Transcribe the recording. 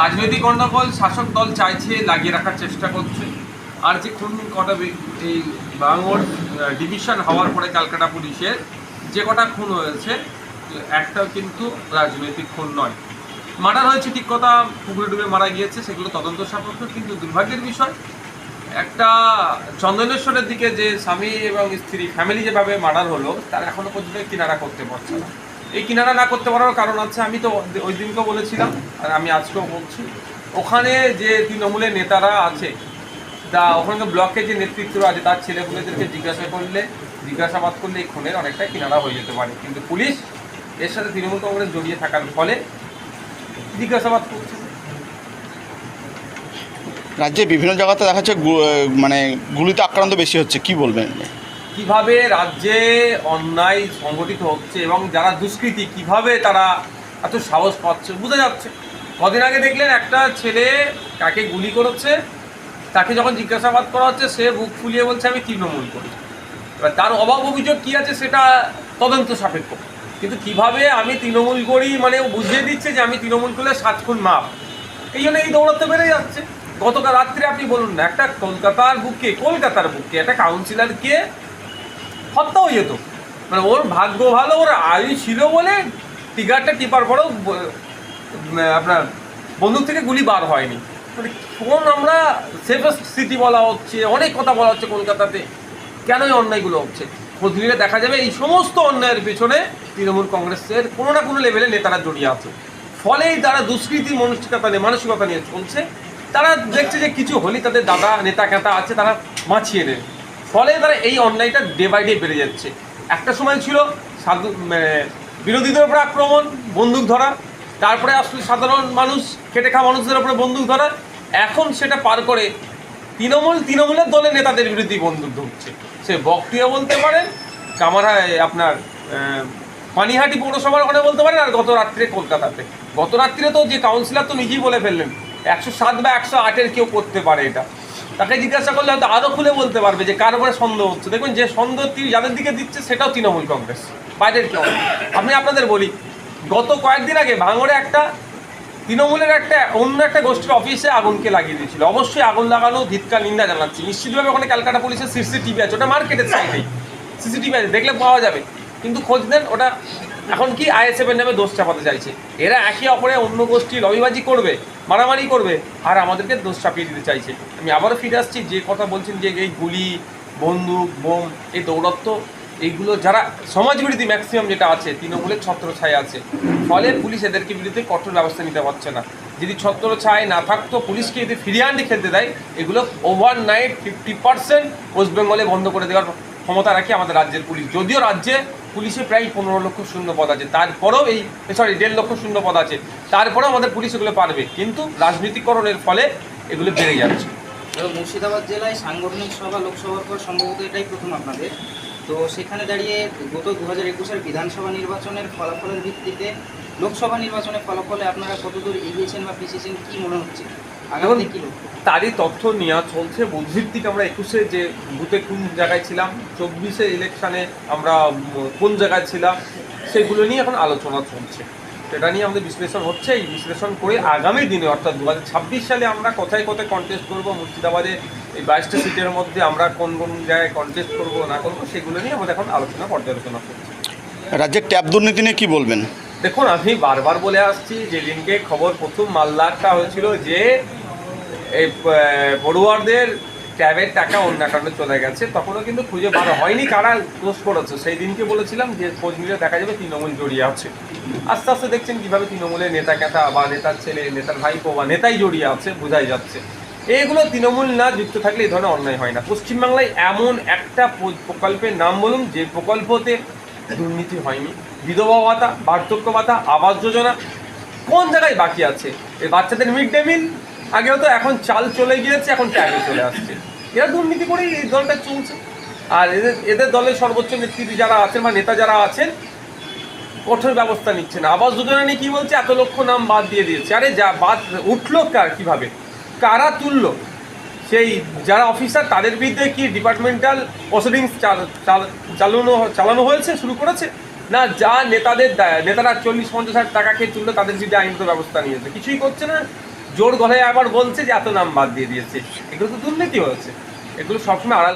রাজনৈতিক গণ্ডগোল শাসক দল চাইছে, লাগিয়ে রাখার চেষ্টা করছে। আর যে খুন কটা এই বাঙর ডিভিশন হওয়ার পরে ক্যালকাটা পুলিশের যে কটা খুন হয়েছে একটাও কিন্তু রাজনৈতিক খুন নয়। মার্ডার হয়েছে ঠিক কথা, পুকুরে ডুবে মারা গিয়েছে, সেগুলো তদন্ত সাপেক্ষ, কিন্তু দুর্ভাগ্যের বিষয়, একটা চন্দনেশ্বরের দিকে যে স্বামী এবং স্ত্রী ফ্যামিলি যেভাবে মার্ডার হলো, তার এখনও পর্যন্ত কিনারা করতে পারছে না। এই কিনারা না করতে পারার কারণ আছে, আমি তো ওই দিনকেও বলেছিলাম, আর আমি আজকেও বলছি। ওখানে যে তৃণমূলের নেতারা আছে তা ওখানে ব্লকে যে নেতৃত্ব আছে, তার ছেলেপুলেদেরকে জিজ্ঞাসা করলে, জিজ্ঞাসাবাদ করলে এই খুনের অনেকটা কিনারা হয়ে যেতে পারে। কিন্তু পুলিশ এর সাথে তৃণমূল কংগ্রেস জড়িয়ে থাকার ফলে জিজ্ঞাসাবাদ করছে। রাজ্যে বিভিন্ন জায়গাতে দেখা যাচ্ছে মানে গুলিতে আক্রান্ত বেশি হচ্ছে, কি বলবেন? কীভাবে রাজ্যে অন্যায় সংগঠিত হচ্ছে এবং যারা দুষ্কৃতী, কীভাবে তারা এত সাহস পাচ্ছে, বোঝা যাচ্ছে। কদিন আগে দেখলেন একটা ছেলে কাকে গুলি করেছে, তাকে যখন জিজ্ঞাসাবাদ করা হচ্ছে, সে বুক ফুলিয়ে বলছে, আমি তৃণমূল করি এবার তার অভাব অভিযোগ কী আছে, সেটা তদন্ত সাপেক্ষ। কিন্তু কীভাবে আমি তৃণমূল করি মানে বুঝিয়ে দিচ্ছে যে আমি তৃণমূল করলে সাত খুন মাপ এই জন্য এই দৌড়াতে বেড়ে যাচ্ছে। গতকাল রাত্রে আপনি বলুন না, একটা কলকাতার বুকে কলকাতার বুকে, একটা কাউন্সিলরকে হত্যা হয়ে যেত মানে ওর ভাগ্য ভালো, ওর আয়ু ছিল বলে টিগারটা টিপার পরেও আপনার বন্দুক থেকে গুলি বার হয়নি। মানে কোন আমরা সেফেস্ট সিটি বলা হচ্ছে, অনেক কথা বলা হচ্ছে কলকাতাতে। কেন এই অন্যায়গুলো হচ্ছে? নিলে দেখা যাবে এই সমস্ত অন্যায়ের পেছনে তৃণমূল কংগ্রেসের কোনো না কোনো লেভেলে নেতারা জড়িয়ে আছে। ফলেই তারা দুষ্কৃতি মানসিকতা নিয়ে মানসিকতা নিয়ে চলছে। তারা দেখছে যে কিছু হলেই তাদের দাদা, নেতা কেতা আছে, তারা মাছিয়ে নেবে। ফলে তারা এই অন্যায়টা ডে বাই ডে বেড়ে যাচ্ছে। একটা সময় ছিল সাধু মানে বিরোধীদের উপরে আক্রমণ, বন্দুক ধরা, তারপরে আসলে সাধারণ মানুষ, খেটে খাওয়া মানুষদের উপরে বন্দুক ধরা। এখন সেটা পার করে তৃণমূল, তৃণমূলের দলের নেতাদের বিরুদ্ধে বন্দুক ধরছে। সে বকটিয়া বলতে পারেন কামারায় আপনার পানিহাটি পৌরসভার ওখানে বলতে পারেন, আর গত রাত্রে কলকাতাতে। গত রাত্রে তো যে কাউন্সিলর তো নিজেই বলে ফেললেন, একশো সাত বা একশো আটের কেউ করতে পারে এটা। তাকে জিজ্ঞাসা করলে হয়তো আরও খুলে বলতে পারবে যে কার উপরে সন্দেহ হচ্ছে। দেখুন, যে সন্দেহ তিনি যাদের দিকে দিচ্ছে, সেটাও তৃণমূল কংগ্রেস, বাইরের কেউ আমি আপনাদের বলি, গত কয়েকদিন আগে ভাঙড়ে একটা, তৃণমূলের একটা, অন্য একটা গোষ্ঠীর অফিসে আগুনকে লাগিয়ে দিয়েছিল। অবশ্যই আগুন লাগানো ধিৎকার নিন্দা জানাচ্ছি। নিশ্চিতভাবে ওখানে ক্যালকাটা পুলিশের সিসিটিভি আছে। ওটা মার্কেটের সাইডেই সিসিটিভি আছে, দেখলে পাওয়া যাবে। কিন্তু খোঁজ দেন ওটা এখন কি আইএসএফের নামে দোষ চাপাতে চাইছে? এরা একে অপরে অন্য গোষ্ঠী লবিবাজি করবে, মারামারি করবে, আর আমাদেরকে দোষ চাপিয়ে দিতে চাইছে। আমি আবারও ফিরে আসছি, যে কথা বলছেন যে এই গুলি, বন্দুক, বোম, এই দৌরত্ব এইগুলো যারা সমাজবিরোধী ম্যাক্সিমাম যেটা আছে, তৃণমূলের ছত্র ছায় আছে, ফলে পুলিশ এদেরকে বিরুদ্ধে কঠোর ব্যবস্থা নিতে পারছে না। যদি ছত্র ছায় না থাকতো, পুলিশকে যদি ফিরিয়ে আনতে খেলতে দেয়, এগুলো overnight fifty percent west বেঙ্গলে বন্ধ করে দেওয়ার ক্ষমতা রাখে আমাদের রাজ্যের পুলিশ। যদিও রাজ্যে পুলিশে প্রায় পনেরো লক্ষ শূন্য পদ আছে। তারপরেও এই সরি দেড় লক্ষ শূন্য পদ আছে। তারপরেও আমাদের পুলিশ এগুলো পারবে। কিন্তু রাজনীতিকরণের ফলে এগুলো বেড়ে যাচ্ছে। মুর্শিদাবাদ জেলায় সাংগঠনিক সভা, লোকসভার পর সম্ভবত এটাই প্রথম আপনাদের। তো সেখানে দাঁড়িয়ে গত দু হাজার একুশের বিধানসভা নির্বাচনের ফলাফলের ভিত্তিতে লোকসভা নির্বাচনের ফলাফলে আপনারা কতদূর এগিয়েছেন বা পিছিয়েছেন, কি মনে হচ্ছে? আগামী কি তারই তথ্য নেওয়া চলছে। বুদ্ধিভিত্তিক আমরা একুশে যে বুথে কোন জায়গায় ছিলাম চব্বিশে ইলেকশানে আমরা কোন জায়গায় ছিলাম সেগুলো নিয়ে এখন আলোচনা চলছে। সেটা নিয়ে আমাদের বিশ্লেষণ হচ্ছে। এই বিশ্লেষণ করে আগামী দিনে অর্থাৎ দু হাজার ছাব্বিশ সালে আমরা কোথায় কোথায় কন্টেস্ট করব মুর্শিদাবাদে এই বাইশটা সিটের মধ্যে আমরা কোন কোন জায়গায় কন্টেস্ট করব না করব সেগুলো নিয়ে আমাদের এখন আলোচনা পর্যালোচনা করছে রাজ্যের ট্যাব দুর্নীতি নিয়ে কি বলবেন? দেখুন আমি বারবার বলে আসছি যেদিনকে খবর প্রথম মাল্লাটা হয়েছিল যে এই পড়ুয়ারদের ট্যাবের টাকা অন্য অ্যাকাউন্টে চলে গেছে। তখনও কিন্তু খুঁজে বার হয়নি কারা দোষ করেছে। সেই দিনকে বলেছিলাম যে, খোঁজ নিলে দেখা যাবে তৃণমূল জড়িয়ে আছে। আস্তে আস্তে দেখছেন কীভাবে তৃণমূলের নেতা কেতা বা নেতার ছেলে, নেতার ভাইপো বা নেতাই জড়িয়ে আছে, বোঝাই যাচ্ছে। এগুলো তৃণমূল না, যুক্ত থাকলে এই ধরনের অন্যায় হয় না। পশ্চিমবাংলায় এমন একটা প্রকল্পের নাম বলুন, যে প্রকল্পতে দুর্নীতি হয়নি। বিধবা ভাতা, বার্ধক্য ভাতা, আবাস যোজনা, কোন জায়গায় বাকি আছে? এই বাচ্চাদের মিড ডে মিল আগে হতো এখন চাল চলে গিয়েছে, এখন ট্যাগে চলে আসছে। এরা দুর্নীতি করেই এই দলটা চলছে। আর এদের এদের দলের সর্বোচ্চ নেতৃত্বে যারা আছেন বা নেতা যারা আছেন, কঠোর ব্যবস্থা নিচ্ছেন। আবাস যোজনা নিয়ে কি বলছে? এত লক্ষ নাম বাদ দিয়ে দিয়েছে। আরে যা বাদ, উঠল কার কীভাবে? কারা তুললো? সেই যারা অফিসার, তাদের বিরুদ্ধে কি ডিপার্টমেন্টাল প্রসিডিংস চালানো চালানো হয়েছে, শুরু করেছে? না, যা নেতাদের নেতারা চল্লিশ, পঞ্চাশ হাজার টাকা খেয়ে তুললো, তাদের বিরুদ্ধে আইনত ব্যবস্থা নিয়েছে। কিছুই করছে না। জোর গলায় আবার বলছে যে এত নাম বাদ দিয়ে দিয়েছে। এগুলো তো দুর্নীতি হয়েছে। এগুলো সবসময় আড়াল